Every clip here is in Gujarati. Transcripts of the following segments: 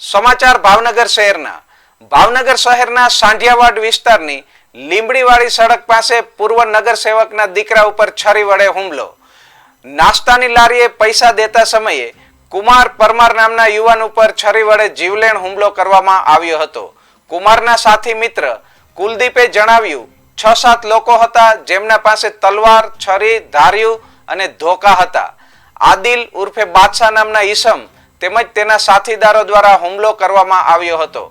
સમાચાર ભાવનગર શહેરના. ભાવનગર શહેરના સાંઢિયાવાડ વિસ્તારની લીંબડીવાળી સડક પાસે પૂર્વ નગરસેવકના દીકરા ઉપર છરી વડે હુમલો. નાસ્તાની લારીએ પૈસા દેતા સમયે કુમાર પરમાર નામના યુવાન ઉપર છરી વડે જીવલેણ હુમલો કરવામાં આવ્યો હતો. કુમારના સાથી મિત્ર કુલદીપે જણાવ્યું છ સાત લોકો હતા, જેમના પાસે તલવાર, છરી, ધાર્યું અને ધોકા હતા. આદિલ ઉર્ફે બાદશાહ નામના ઈસમ તેમજ તેના સાથીદારો દ્વારા હુમલો કરવામાં આવ્યો હતો.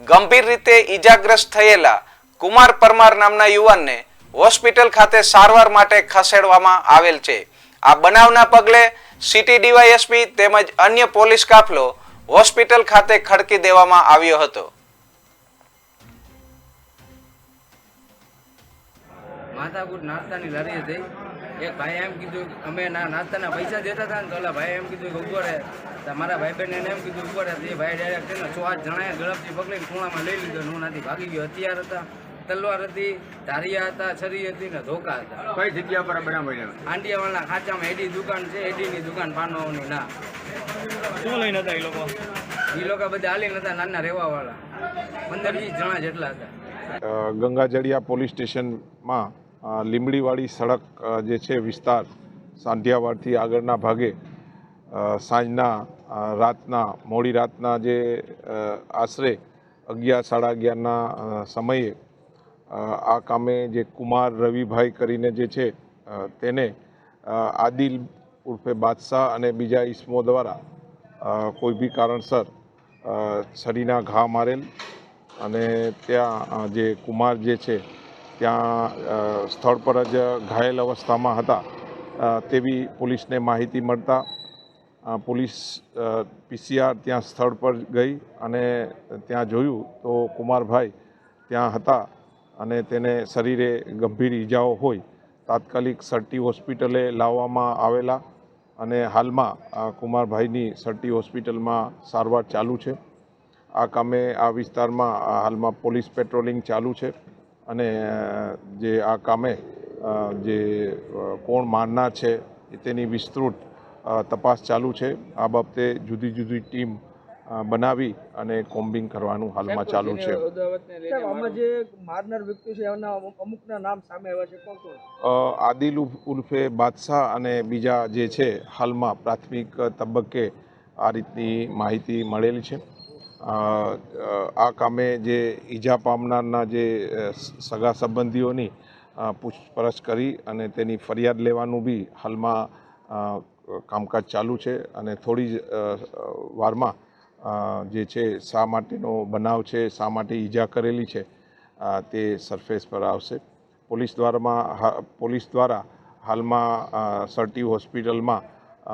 ગંભીર રીતે ઈજાગ્રસ્ત થયેલા કુમાર પરમાર નામના યુવાનને હોસ્પિટલ ખાતે સારવાર માટે ખસેડવામાં આવેલ છે. આ બનાવના પગલે સિટી ડીવાયએસપી તેમજ અન્ય પોલીસ કાફલો હોસ્પિટલ ખાતે ખડકી દેવામાં આવ્યો હતો. માથાકૂટ નાસ્તાની લારી હતી એક ભાઈ એમ કીધું અમે ના નાસ્તાના પૈસા દેતા હતા ને તો ઓલા ભાઈ એમ કીધું કે ઊભો રહે. મારા ભાઈ બહેન એને એમ કીધું ઊભો રહે. એ ભાઈ ડાયરેક્ટ છે ને આઠ જણાએ ગળપથી પકડીને ખૂણામાં લઈ લીધો ને હું નાથી ભાગી ગયો. હથિયાર હતા તલવાર હતી ધારિયા હતા છરી હતી ને ધોકા હતા. કઈ જગ્યા પર બનાવ્યા આંડિયાવાળના ખાંચામાં એડી દુકાન છે એડીની દુકાન પાનવાની ના. શું લઈને હતા એ લોકો? એ લોકો બધા હાલીને હતા નાના રહેવાવાળા. પંદર વીસ જણા જેટલા હતા. ગંગાજળિયા પોલીસ સ્ટેશનમાં અ, લીંબડીવાળી સડક જે છે વિસ્તાર સાંઢિયાવાડથી આગળના ભાગે સાંજના રાતના મોડી રાતના જે આશરે અગિયાર સાડા અગિયારના સમયે આ કામે જે કુમાર રવિભાઈ કરીને જે છે તેને આદિલ ઉર્ફે બાદશાહ અને બીજા ઈસમો દ્વારા કોઈ બી કારણસર છરીના ઘા મારેલ અને ત્યાં જે કુમાર જે છે ત્યાં સ્થળ પર જ ઘાયલ અવસ્થામાં હતા. તેવી પોલીસને માહિતી મળતા પોલીસ પીસીઆર ત્યાં સ્થળ પર ગઈ અને ત્યાં જોયું તો કુમારભાઈ ત્યાં હતા અને તેને શરીરે ગંભીર ઈજાઓ હોય. તાત્કાલિક સરટી હોસ્પિટલે લાવવામાં આવેલા અને હાલમાં કુમારભાઈની સરટી હોસ્પિટલમાં સારવાર ચાલુ છે. આ કામે આ વિસ્તારમાં હાલમાં પોલીસ પેટ્રોલિંગ ચાલુ છે. અને જે આ કામે જે કોણ મારનાર છે તેની વિસ્તૃત તપાસ ચાલુ છે. આ બાબતે જુદી જુદી ટીમ બનાવી અને કોમ્બિંગ કરવાનું હાલમાં ચાલુ છે. જે મારનાર વ્યક્તિ છે એના અમુકના નામ સામે આવ્યા છે કોણ કોણ? અ, આદિલ ઉલ્ફે ઉર્ફે બાદશાહ અને બીજા જે છે હાલમાં પ્રાથમિક તબક્કે આ રીતની માહિતી મળેલી છે. આ કામે જે ઈજા પામનારના જે સગા સંબંધીઓની પૂછપરછ કરી અને તેની ફરિયાદ લેવાનું બી હાલમાં કામકાજ ચાલુ છે અને થોડી જ વારમાં જે છે શા માટેનો બનાવ છે, શા માટે ઈજા કરેલી છે તે સરફેસ પર આવશે. પોલીસ દ્વારામાં પોલીસ દ્વારા હાલમાં સરટી હોસ્પિટલમાં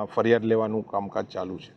ફરિયાદ લેવાનું કામકાજ ચાલુ છે.